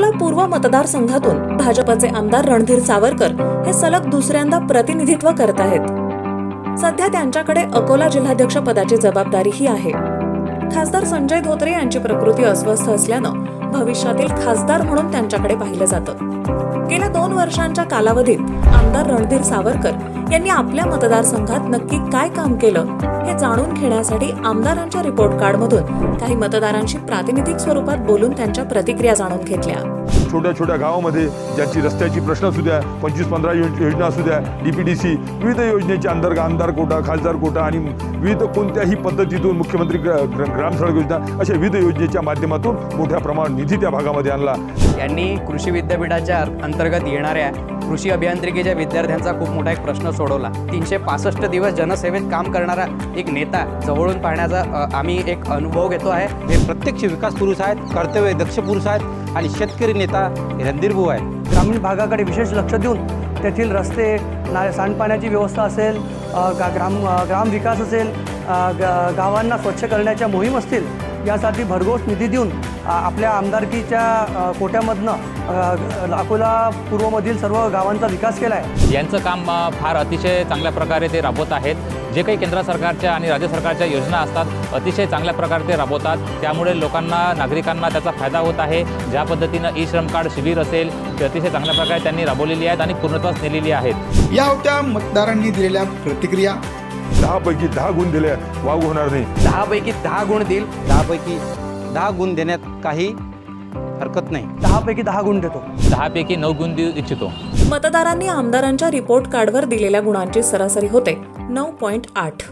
अकोला पूर्व मतदारसंघातून भाजपचे आमदार रणधीर सावरकर हे सलग दुसऱ्यांदा प्रतिनिधित्व करत आहेत. सध्या त्यांच्याकडे अकोला जिल्हाध्यक्ष पदाची जबाबदारीही आहे. खासदार संजय धोत्रे यांची प्रकृती अस्वस्थ असल्यानं भविष्यातील खासदार म्हणून त्यांच्याकडे पाहिलं जातं. गेल्या दोन वर्षांच्या कालावधीत आमदार रणधीर सावरकर यांनी आपल्या मतदारसंघात नक्की काय काम केलं हे जाणून घेण्यासाठी आमदारांच्या रिपोर्ट कार्डमधून काही मतदारांशी प्रातिनिधिक स्वरूपात बोलून त्यांच्या प्रतिक्रिया जाणून घेतल्या. छोट्या छोट्या गावामध्ये ज्यांची रस्त्याची प्रश्न असू द्या पंचवीस पंधरा योज- योजना असू द्या डी पी डी सी विविध योजनेचे अंतर्गत आमदार कोटा खासदार कोटा आणि विविध कोणत्याही पद्धतीतून मुख्यमंत्री ग्र- ग्र- ग्रामसडक योजना अशा विविध योजनेच्या माध्यमातून मोठ्या प्रमाणात निधी त्या भागामध्ये आणला. यांनी कृषी विद्यापीठाच्या अंतर्गत येणाऱ्या कृषी अभियांत्रिकीच्या विद्यार्थ्यांचा खूप मोठा एक प्रश्न सोडवला. तीनशे पासष्ट दिवस जनसेवेत काम करणारा एक नेता जवळून पाहण्याचा आम्ही एक अनुभव घेतो आहे. हे प्रत्यक्ष विकास पुरुष आहेत कर्तव्य दक्ष पुरुष आहेत. आणि शेतकरी नेता रणधीर आहे ग्रामीण भागाकडे विशेष लक्ष देऊन तेथील रस्ते ना सांडपाण्याची व्यवस्था असेल गा ग्राम ग्रामविकास असेल ग- गावांना स्वच्छ करण्याच्या मोहीम असतील यासाठी भरघोस निधी देऊन आपल्या आमदारकीच्या कोट्यामधनं अकोला पूर्वमधील सर्व गावांचा विकास केला आहे यांचं काम फार अतिशय चांगल्या प्रकारे ते राबवत आहेत. जे काही केंद्र सरकारच्या आणि राज्य सरकारच्या योजना असतात अतिशय चांगल्या प्रकारे ते राबवतात. त्यामुळे लोकांना नागरिकांना त्याचा फायदा होत आहे. ज्या पद्धतीनं ई श्रम कार्ड शिबिर असेल ते अतिशय चांगल्या प्रकारे त्यांनी राबवलेली आहेत आणि पूर्णत्वास नेलेली आहेत. या होत्या मतदारांनी दिलेल्या प्रतिक्रिया. दहापैकी दहा गुण दिले वाव होणार नाही. दहापैकी दहा गुण देईल. दहापैकी दहा गुण देण्यात काही हरकत नाही. दहापैकी दहा गुण देतो. दहापैकी नऊ गुण देऊ इच्छितो. मतदारांनी आमदारांच्या रिपोर्ट कार्डवर दिलेल्या गुणांची सरासरी होते नऊ पॉईंट आठ.